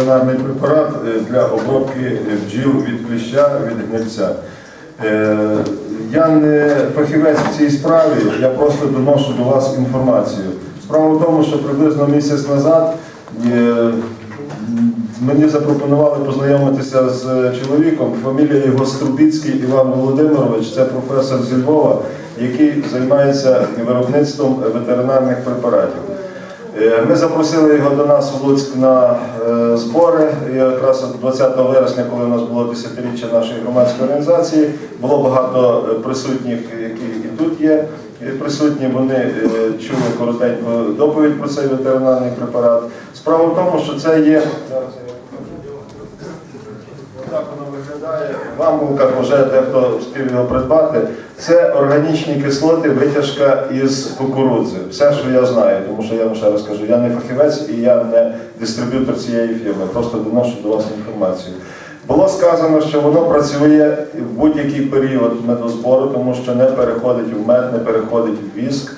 Ветеринарний препарат е, для обробки е, бджіл від кліща, від гнильця. Е, Я не фахівець в цій справі, я просто доношу до вас інформацію. Справа в тому, що приблизно місяць назад мені запропонували познайомитися з чоловіком. Фамілія його Струбіцький Іван Володимирович, це професор зі Львова, який займається виробництвом ветеринарних препаратів. Е, Ми запросили його до нас в Луцьк на е, збори. І якраз 20 вересня, коли у нас було десятиріччя нашої громадської організації, було багато е, присутніх, які і тут є. Присутні вони чули коротеньку доповідь про цей ветеринарний препарат. Справа в тому, що це є. Зараз я так воно виглядає. В амбулках вже дехто встиг його придбати. Це органічні кислоти, витяжка із кукурудзи. Все, що я знаю, тому що я вам ще раз кажу, я не фахівець і я не дистриб'ютор цієї фірми, просто доношу до вас інформацію. Було сказано, що воно працює в будь-який період медозбору, тому що не переходить в мед, не переходить в віск,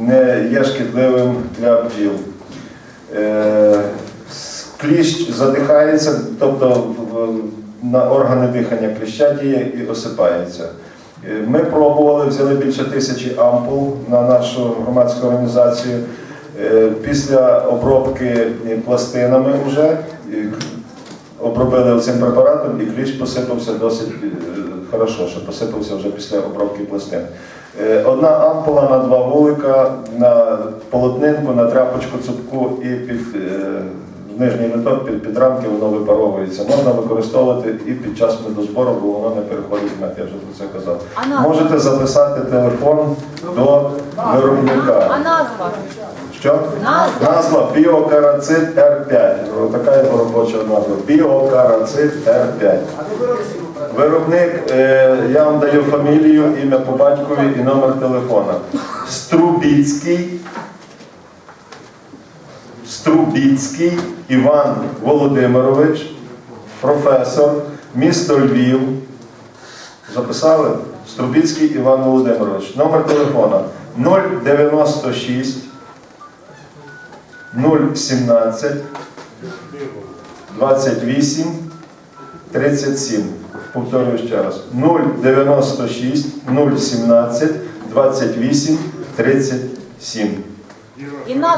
не є шкідливим для бджіл. Е, Кліщ задихається, тобто на органи дихання кліща діє і осипається. Е, Ми пробували, взяли більше тисячі ампул на нашу громадську організацію. Е, Після обробки е, пластинами вже обробили цим препаратом і кліщ посипався досить хорошо, що посипався вже після обробки пластин. Одна ампула на два вулика, на полотнинку, на тряпочку цупку і під нижній литок, під, під рамки воно випаровується. Можна використовувати і під час медозбору, бо воно не переходить в мед, я вже про це казав. А назва? Можете записати телефон до А виробника. назва? Що? Назва? Назва біокарацит Р5. Така його робоча назва. Біокарацит Р5. Виробник, е, я вам даю фамілію, ім'я по батькові і номер телефона. Струбіцький. Струбіцький Іван Володимирович, професор, місто Львів. Записали? Струбіцький Іван Володимирович. Номер телефона 096 017 28 37. Повторюю ще раз. 096 017 28 37.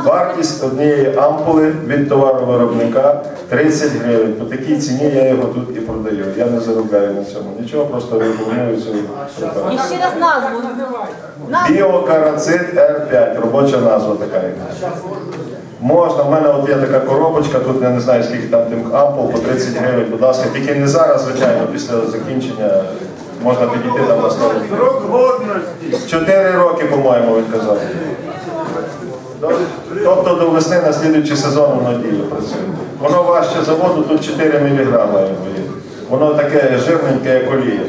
Вартість однієї ампули від товаровиробника 30 гривень. По такій ціні я його тут і продаю. Я не заробляю на цьому нічого, просто рекламую цю І ще раз назву. Біокарацит Р5, робоча назва така. Можна, в мене от є така коробочка, тут я не знаю скільки там тим ампул, по 30 гривень, будь ласка, тільки не зараз, звичайно, після закінчення можна підійти там на столі. Срок годності. Чотири роки, по-моєму, він казав. Тобто до весни на слідуючий сезон воно діє працює. Воно важче заводу, тут 4 мг. Воно таке жирненьке, як олія.